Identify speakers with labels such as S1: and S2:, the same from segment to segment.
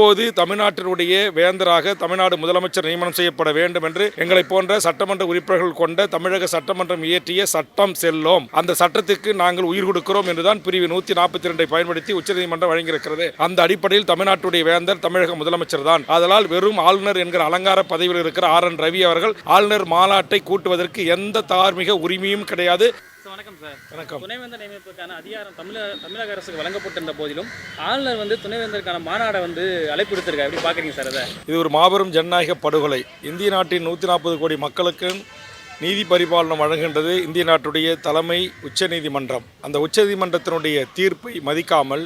S1: இப்போது தமிழ்நாட்டினுடைய வேந்தராக தமிழ்நாடு முதலமைச்சர் நியமனம் செய்யப்பட வேண்டும் என்று எங்களை போன்ற சட்டமன்ற உறுப்பினர்கள் கொண்ட தமிழக சட்டமன்றம் இயற்றிய சட்டம் செல்லும். அந்த சட்டத்துக்கு நாங்கள் உயிர் கொடுக்கிறோம் என்றுதான் பிரிவு நூத்தி நாற்பத்தி ரெண்டை பயன்படுத்தி உச்சநீதிமன்றம் வழங்கியிருக்கிறது. அந்த அடிப்படையில் தமிழ்நாட்டுடைய வேந்தர் தமிழக முதலமைச்சர் தான். அதனால் வெறும் ஆளுநர் என்கிற அலங்கார பதவியில் இருக்கிற ஆர் என் ரவி அவர்கள் ஆளுநர் மாநாட்டை கூட்டுவதற்கு எந்த தார்மீக உரிமையும் கிடையாது.
S2: சார், வணக்கம். துணைவேந்தர் நியமிப்புக்கான அதிகாரம் தமிழக தமிழக அரசுக்கு வழங்கப்பட்டிருந்த போதிலும் ஆளுநர் வந்து துணைவேந்தருக்கான மாநாடை வந்து அழைப்பு விடுத்திருக்காரு. எப்படி பார்க்குறீங்க சார் அதை?
S1: இது ஒரு மாபெரும் ஜனநாயக படுகொலை. இந்திய நாட்டின் நூற்றி நாற்பது கோடி மக்களுக்கு நீதி பரிபாலனம் வழங்குகின்றது இந்திய நாட்டுடைய தலைமை உச்சநீதிமன்றம். அந்த உச்சநீதிமன்றத்தினுடைய தீர்ப்பை மதிக்காமல்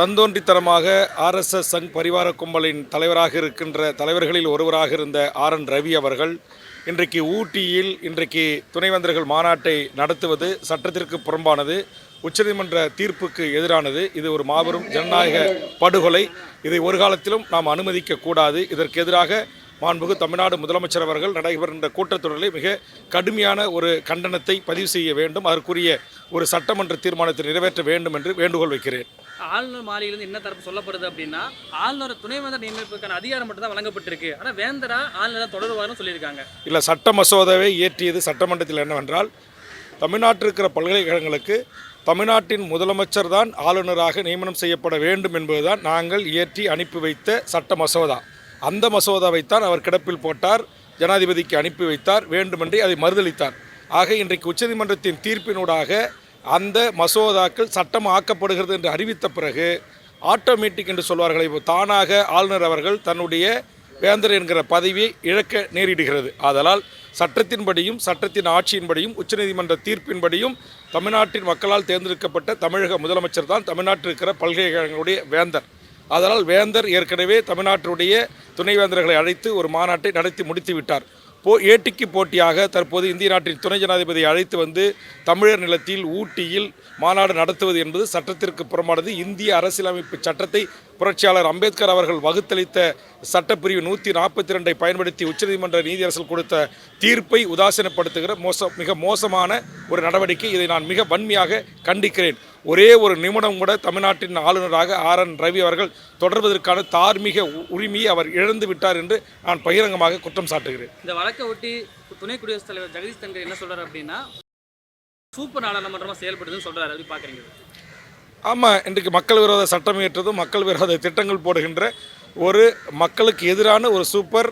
S1: தந்தோன்றித்தனமாக ஆர்எஸ்எஸ் சங் பரிவார கும்பலின் தலைவராக இருக்கின்ற தலைவர்களில் ஒருவராக இருந்த ஆர் என் ரவி அவர்கள் இன்றைக்கு ஊட்டியில் இன்றைக்கு துணைவேந்தர்கள் மாநாட்டை நடத்துவது சட்டத்திற்கு புறம்பானது உச்சநீதிமன்ற தீர்ப்புக்கு எதிரானது. இது ஒரு மாபெரும் ஜனநாயக படுகொலை. இதை ஒரு காலத்திலும் நாம் அனுமதிக்க கூடாது. இதற்கு எதிராக மாண்புகு தமிழ்நாடு முதலமைச்சர் அவர்கள் நடைபெறுகின்ற கூட்டத்தொடரில் மிக கடுமையான ஒரு கண்டனத்தை பதிவு செய்ய வேண்டும். அதற்குரிய ஒரு சட்டமன்ற தீர்மானத்தை நிறைவேற்ற வேண்டும் என்று வேண்டுகோள் வைக்கிறேன்.
S2: ஆளுநர் மாளிகையிலிருந்து என்ன தரப்பு சொல்லப்படுது அப்படின்னா ஆளுநர் துணைவேந்தர் நியமிப்புக்கான அதிகாரம் மட்டும் தான் வழங்கப்பட்டிருக்கு. ஆனால் வேந்தரா ஆளுநர் தான் தொடருவார்னு சொல்லியிருக்காங்க.
S1: இல்லை சட்ட மசோதாவை இயற்றியது சட்டமன்றத்தில் என்னவென்றால் தமிழ்நாட்டில் இருக்கிற பல்கலைக்கழகங்களுக்கு தமிழ்நாட்டின் முதலமைச்சர் தான் ஆளுநராக நியமனம் செய்யப்பட வேண்டும் என்பதுதான் நாங்கள் இயற்றி அனுப்பி வைத்த சட்ட மசோதா. அந்த மசோதாவைத்தான் அவர் கிடப்பில் போட்டார் ஜனாதிபதிக்கு அனுப்பி வைத்தார் வேண்டுமென்றே அதை மறுதளித்தார். ஆக இன்றைக்கு உச்சநீதிமன்றத்தின் தீர்ப்பினூடாக அந்த மசோதாக்கள் சட்டம் ஆக்கப்படுகிறது என்று அறிவித்த பிறகு ஆட்டோமேட்டிக் என்று சொல்வார்கள். இப்போ தானாக ஆளுநர் அவர்கள் தன்னுடைய வேந்தர் என்கிற பதவியை இழக்க நேரிடுகிறது. ஆதலால் சட்டத்தின்படியும் சட்டத்தின் ஆட்சியின்படியும் உச்சநீதிமன்ற தீர்ப்பின்படியும் தமிழ்நாட்டின் மக்களால் தேர்ந்தெடுக்கப்பட்ட தமிழக முதலமைச்சர் தான் தமிழ்நாட்டில் இருக்கிற பல்கலைக்கழகங்களுடைய வேந்தர். அதனால் வேந்தர் ஏற்கனவே தமிழ்நாட்டினுடைய துணைவேந்தர்களை அழைத்து ஒரு மாநாட்டை நடத்தி முடித்து விட்டார் போ ஏட்டிக்கு போட்டியாக தற்போது இந்திய நாட்டின் துணை ஜனாதிபதியை அழைத்து வந்து தமிழர் நிலத்தில் ஊட்டியில் மாநாடு நடத்துவது என்பது சட்டத்திற்கு புறமானது இந்திய அரசியலமைப்பு சட்டத்தை புரட்சியாளர் அம்பேத்கர் அவர்கள் வகுத்தளித்த சட்டப்பிரிவு நூற்றி நாற்பத்தி ரெண்டை பயன்படுத்தி உச்சநீதிமன்ற நீதியரசர் கொடுத்த தீர்ப்பை உதாசீனப்படுத்துகிற மோச மிக மோசமான ஒரு நடவடிக்கை. இதை நான் மிக வன்மையாக கண்டிக்கிறேன். ஒரே ஒரு நிமிடம் கூட தமிழ்நாட்டின் ஆளுநராக ஆர் என் ரவி அவர்கள் தொடர்வதற்கான தார்மீக உ- உரிமையை அவர் இழந்து விட்டார் என்று நான் பகிரங்கமாக குற்றம் சாட்டுகிறேன்.
S2: இந்த வழக்கை ஒட்டி துணை குடியரசுத் தலைவர் ஜெகதீஷ் தங்கர் என்ன சொல்றாரு அப்படின்னா சூப்பர் நாடாளுமன்றமாக செயல்படுதுன்னு சொல்றாரு. அப்படி பார்க்குறீங்க
S1: ஆமாம் இன்றைக்கு மக்கள் விரோத சட்டம் இயற்றதும் மக்கள் விரோத திட்டங்கள் போடுகின்ற ஒரு மக்களுக்கு எதிரான ஒரு சூப்பர்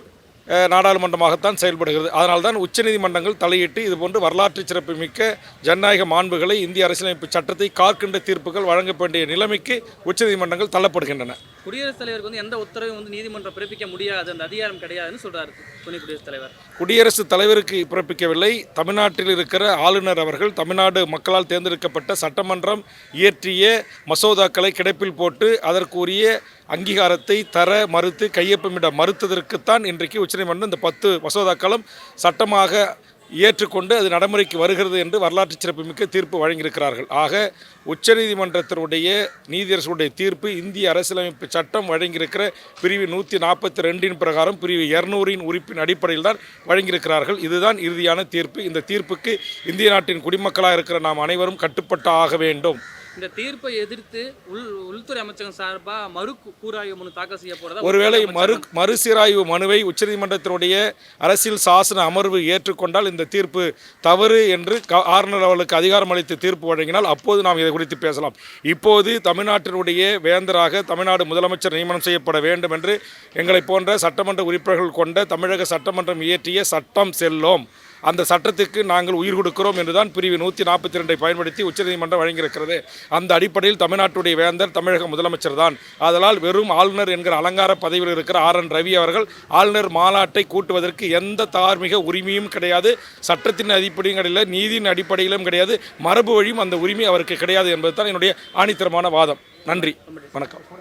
S1: நாடாளுமன்றமாகத்தான் செயல்படுகிறது. அதனால்தான் உச்சநீதிமன்றங்கள் தலையிட்டு இதுபோன்று வரலாற்று சிறப்புமிக்க ஜனநாயக மாண்புகளை இந்திய அரசியலமைப்பு சட்டத்தை காக்கின்ற தீர்ப்புகள் வழங்க வேண்டிய நிலைமைக்கு உச்சநீதிமன்றங்கள் தள்ளப்படுகின்றன.
S2: குடியரசுத் தலைவருக்கு வந்து எந்த உத்தரவையும் வந்து நீதிமன்றம் பிறப்பிக்க முடியாது அந்த அதிகாரம் கிடையாதுன்னு சொல்றாரு துணை குடியரசுத் தலைவர்.
S1: குடியரசுத் தலைவருக்கு பிறப்பிக்கவில்லை. தமிழ்நாட்டில் இருக்கிற ஆளுநர் அவர்கள் தமிழ்நாடு மக்களால் தேர்ந்தெடுக்கப்பட்ட சட்டமன்றம் இயற்றிய மசோதாக்களை கிடப்பில் போட்டு அதற்குரிய அங்கீகாரத்தை தர மறுத்து கையொப்பமிட மறுத்ததற்குத்தான் இன்றைக்கு உச்சநீதிமன்றம் இந்த பத்து மசோதாக்களும் சட்டமாக ஏற்றுக்கொண்டு அது நடைமுறைக்கு வருகிறது என்று வரலாற்று சிறப்புமிக்க தீர்ப்பு வழங்கியிருக்கிறார்கள். ஆக உச்சநீதிமன்றத்தினுடைய நீதியரசுடைய தீர்ப்பு இந்திய அரசியலமைப்பு சட்டம் வழங்கியிருக்கிற பிரிவு நூற்றி நாற்பத்தி ரெண்டின் பிரகாரம் பிரிவு இரநூறின் உறுப்பின் அடிப்படையில் தான் வழங்கியிருக்கிறார்கள். இதுதான் இறுதியான தீர்ப்பு. இந்த தீர்ப்புக்கு இந்திய நாட்டின் குடிமக்களாக இருக்கிற நாம் அனைவரும் கட்டுப்பட்டு ஆக வேண்டும்.
S2: இந்த தீர்ப்பை எதிர்த்து உள் உள்துறை அமைச்சகம் சார்பா மறு கூறாய்வு மனு தாக்கல் செய்ய போறதா
S1: ஒருவேளை மறு மறுசீராய்வு மனுவை உச்சநீதிமன்றத்தினுடைய அரசியல் சாசன அமர்வு ஏற்றுக்கொண்டால் இந்த தீர்ப்பு தவறு என்று ஆளுநர் அவர்களுக்கு அதிகாரம் அளித்து தீர்ப்பு வழங்கினால் அப்போது நாம் இதை குறித்து பேசலாம். இப்போது தமிழ்நாட்டினுடைய வேந்தராக தமிழ்நாடு முதலமைச்சர் நியமனம் செய்யப்பட வேண்டும் என்று எங்களை போன்ற சட்டமன்ற உறுப்பினர்கள் கொண்ட தமிழக சட்டமன்றம் இயற்றிய சட்டம் செல்லும். அந்த சட்டத்துக்கு நாங்கள் உயிர் கொடுக்கிறோம் என்றுதான் பிரிவு நூற்றி நாற்பத்தி ரெண்டை பயன்படுத்தி உச்சநீதிமன்றம் வழங்கியிருக்கிறது. அந்த அடிப்படையில் தமிழ்நாட்டுடைய வேந்தர் தமிழக முதலமைச்சர் தான். அதனால் வெறும் ஆளுநர் என்கிற அலங்கார பதவியில் இருக்கிற ஆர் என் ரவி அவர்கள் ஆளுநர் மாநாட்டை கூட்டுவதற்கு எந்த தார்மீக உரிமையும் கிடையாது. சட்டத்தின் அடிப்படையும் கிடையாது நீதியின் அடிப்படையிலும் கிடையாது. மரபு வழியும் அந்த உரிமை அவருக்கு கிடையாது என்பது தான் என்னுடைய ஆணித்தரமான வாதம். நன்றி. வணக்கம்.